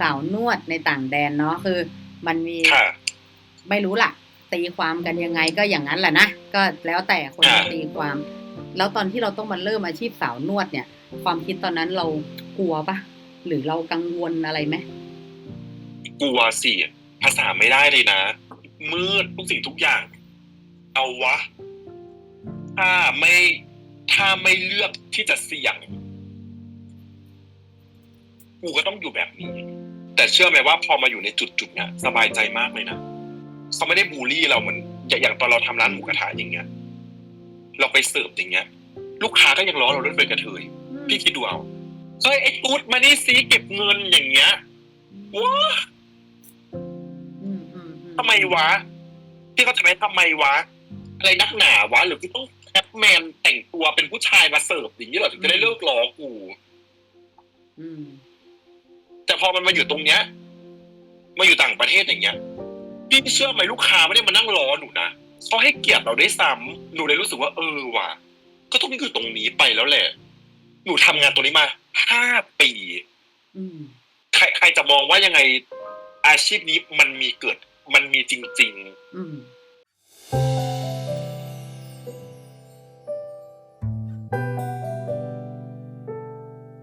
สาวนวดในต่างแดนเนาะคือ มันมีค่ะไม่รู้ล่ะ ตีความกันยังไงก็อย่างนั้นแหละนะก็แล้วแต่คนจะอ่าตีความ แล้วตอนที่เราต้องมาเริ่มอาชีพสาวนวดเนี่ย ความคิดตอนนั้นเรากลัวปะหรือเรากังวลอะไรไหมกลัวสิภาษาไม่ได้เลยนะ มืดทุกสิ่งทุกอย่าง เอาวะ ถ้าไม่ถ้าไม่เลือกที่จะเสี่ยง กูก็ต้องอยู่แบบนี้แต่ เชื่อไหมว่าพอมาอยู่ในจุดจุดๆเนี้ยสบายใจมากเลยนะเขาไม่ได้บูลลี่เรามันอย่างอย่างตอนเราทำร้านหมูกระทะอย่างเงี้ย เราไปเสิร์ฟอย่างเงี้ย ลูกค้าก็ยังล้อเราเรื่องเป็นกระเทยพี่คิดดูเอาเฮ้ยไอ้ตูดมานี่ซีเก็บเงินอย่างเงี้ยว้าอืมอืมอืทำไมวะพี่เขาจะไปทำไมวะ อะไรนักหนาวะ หรือพี่ต้องแคปแมนแต่งตัวเป็นผู้ชายมาเสิร์ฟอย่างนี้เหรอถึงจะได้เลิกล้อกู อืมแต่ พอมันมาอยู่ตรงเนี้ยมาอยู่ต่างประเทศอย่างเงี้ยพี่เชื่อไหมลูกค้าไม่ได้มานั่งรอหนูนะเขาให้เกียรติเราได้วยซ้ำหนูเลยรู้สึกว่าเออว่ะก็ต้องอยู่ตรงนี้ไปแล้วแหละ หนูทำงานตรงนี้มาห้าปีอืมใครใครจะมองว่ายังไงอาชีพนี้มันมีเกิด มันมีจริงอืมๆ